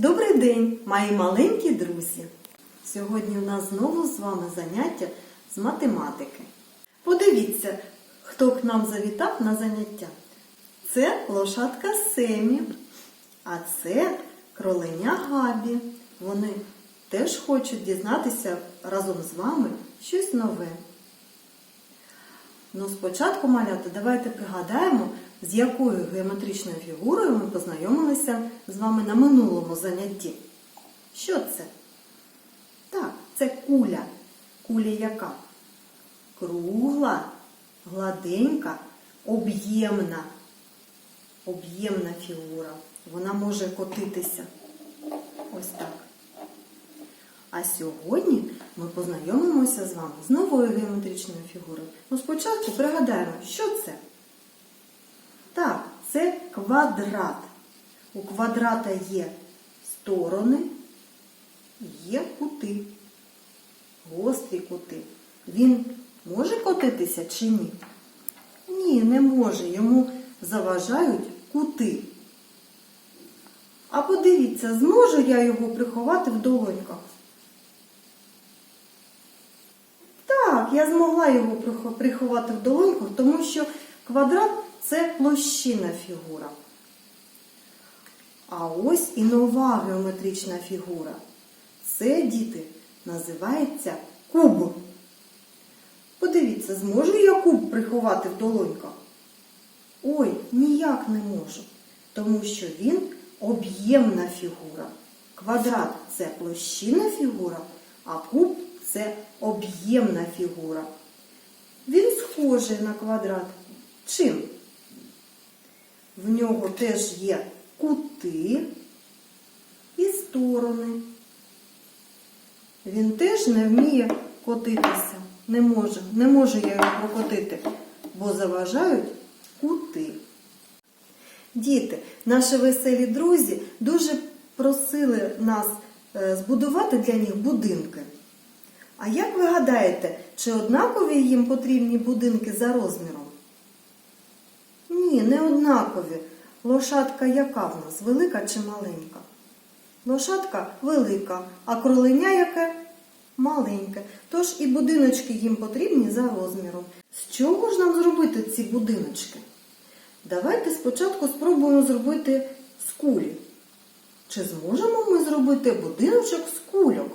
Добрий день, мої маленькі друзі! Сьогодні у нас знову з вами заняття з математики. Подивіться, хто к нам завітав на заняття. Це лошадка Семі, а це кроленя Габі. Вони теж хочуть дізнатися разом з вами щось нове. Ну, спочатку, малята, давайте пригадаємо, з якою геометричною фігурою ми познайомилися з вами на минулому занятті. Що це? Так, це куля. Куля яка? Кругла, гладенька, об'ємна. Об'ємна фігура. Вона може котитися. Ось так. А сьогодні ми познайомимося з вами з новою геометричною фігурою. Ну, спочатку пригадаємо, що це? Так, це квадрат. У квадрата є сторони, є кути, гострі кути. Він може котитися чи ні? Ні, не може. Йому заважають кути. А подивіться, зможу я його приховати в долоньках? Так, я змогла його приховати в долоньках, тому що квадрат це площина фігура. А ось і нова геометрична фігура. Це, діти, називається куб. Подивіться, зможу я куб приховати в долоньках? Ой, ніяк не можу, тому що він об'ємна фігура. Квадрат це площина фігура, а куб це об'ємна фігура. Він схожий на квадрат. Чим? В нього теж є кути і сторони. Він теж не вміє котитися. Не може, не можу я його прокотити, бо заважають кути. Діти, наші веселі друзі дуже просили нас е, збудувати для них будинки. А як ви гадаєте, чи однакові їм потрібні будинки за розміром? Ні, не однакові. Лошадка яка в нас? Велика чи маленька? Лошадка велика, а кроленя яке? Маленьке. Тож і будиночки їм потрібні за розміром. З чого ж нам зробити ці будиночки? Давайте спочатку спробуємо зробити з кулі. Чи зможемо ми зробити будиночок з кульок?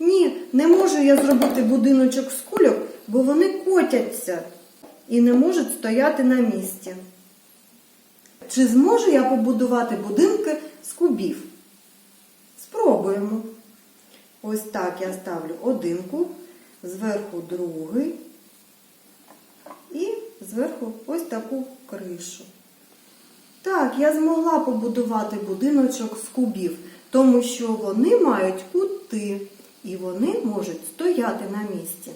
Ні, не можу я зробити будиночок з кульок, бо вони котяться і не можуть стояти на місці. Чи зможу я побудувати будинки з кубів? Спробуємо. Ось так я ставлю один куб, зверху другий і зверху ось таку кришу. Так, я змогла побудувати будиночок з кубів, тому що вони мають кути і вони можуть стояти на місці.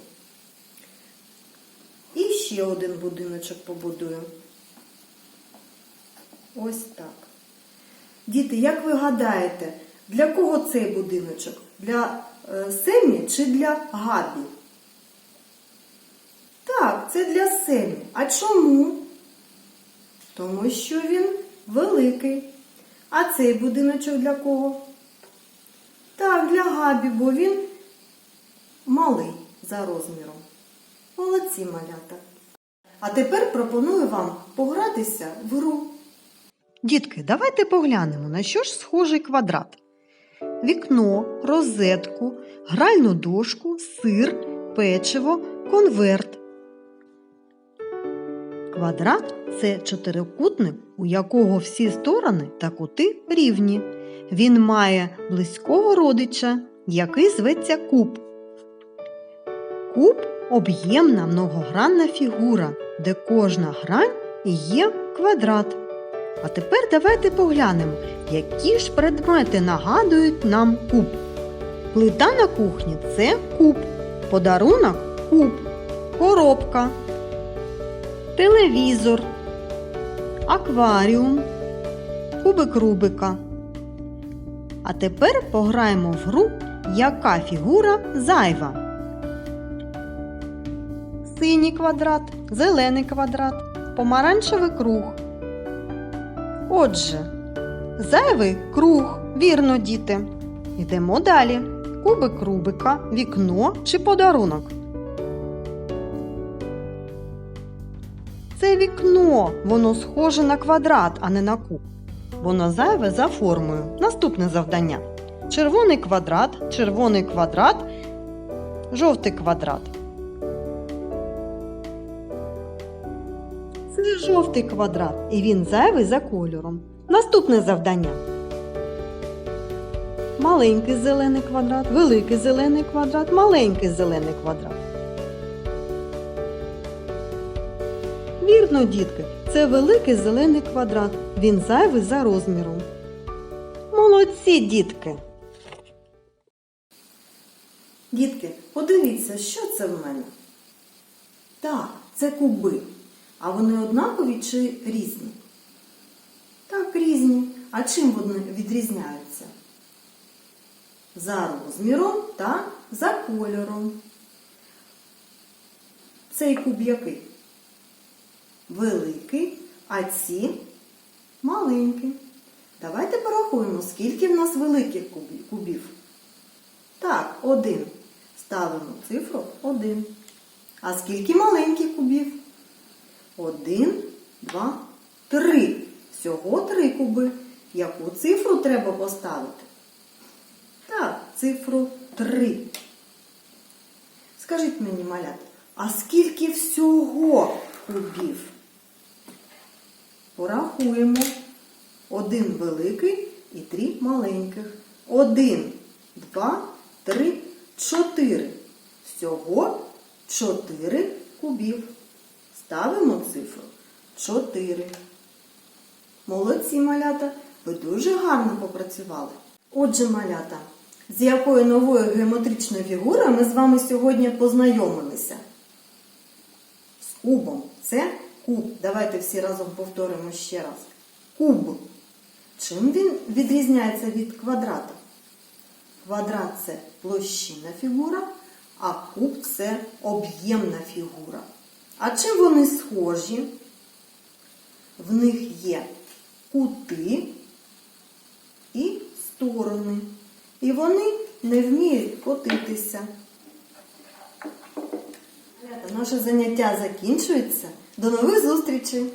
І ще один будиночок побудую. Ось так. Діти, як ви гадаєте, для кого цей будиночок? Для е, Семі чи для Габі? Так, це для Семі. А чому? Тому що він великий. А цей будиночок для кого? Для Габі, бо він малий за розміром. Молодці малята. А тепер пропоную вам погратися в гру. Дітки, давайте поглянемо, на що ж схожий квадрат. Вікно, розетку, гральну дошку, сир, печиво, конверт. Квадрат це чотирикутник, у якого всі сторони та кути рівні. Він має близького родича, який зветься куб. Куб об'ємна многогранна фігура, де кожна грань є квадрат. А тепер давайте поглянемо, які ж предмети нагадують нам куб. Плита на кухні це куб, подарунок куб, коробка, телевізор, акваріум, кубик Рубика. А тепер пограємо в гру, яка фігура зайва. Синій квадрат, зелений квадрат, помаранчевий круг, Отже, зайвий круг, вірно, діти. Йдемо далі. Кубик Рубика, вікно чи подарунок. Це вікно, воно схоже на квадрат, а не на куб. Воно зайве за формою. Наступне завдання. Червоний квадрат, червоний квадрат, жовтий квадрат. Це жовтий квадрат, і він зайвий за кольором. Наступне завдання. Маленький зелений квадрат, великий зелений квадрат, маленький зелений квадрат. Вірно, дітки, це великий зелений квадрат. Він зайвий за розміром. Молодці, дітки! Дітки, подивіться, що це в мене? Так, це куби. А вони однакові чи різні? Так, різні. А чим вони відрізняються? За розміром та за кольором. Цей куб який? Великий, а ці маленькі. Давайте порахуємо, скільки в нас великих кубів. Так, один. Ставимо цифру один. А скільки маленьких кубів? Один, два, три. Всього три куби. Яку цифру треба поставити? Так, цифру три. Скажіть мені, малят, а скільки всього кубів? Порахуємо. Один великий і три маленьких. Один, два, три, чотири. Всього чотири кубів. Ставимо цифру чотири. Молодці малята, ви дуже гарно попрацювали. Отже, малята, з якою новою геометричною фігурою ми з вами сьогодні познайомилися? З кубом. Це куб. Давайте всі разом повторимо ще раз. Куб. Чим він відрізняється від квадрата? Квадрат це площинна фігура, а куб це об'ємна фігура. А чим вони схожі? В них є кути і сторони. І вони не вміють котитися. Наше заняття закінчується. До нових зустрічей!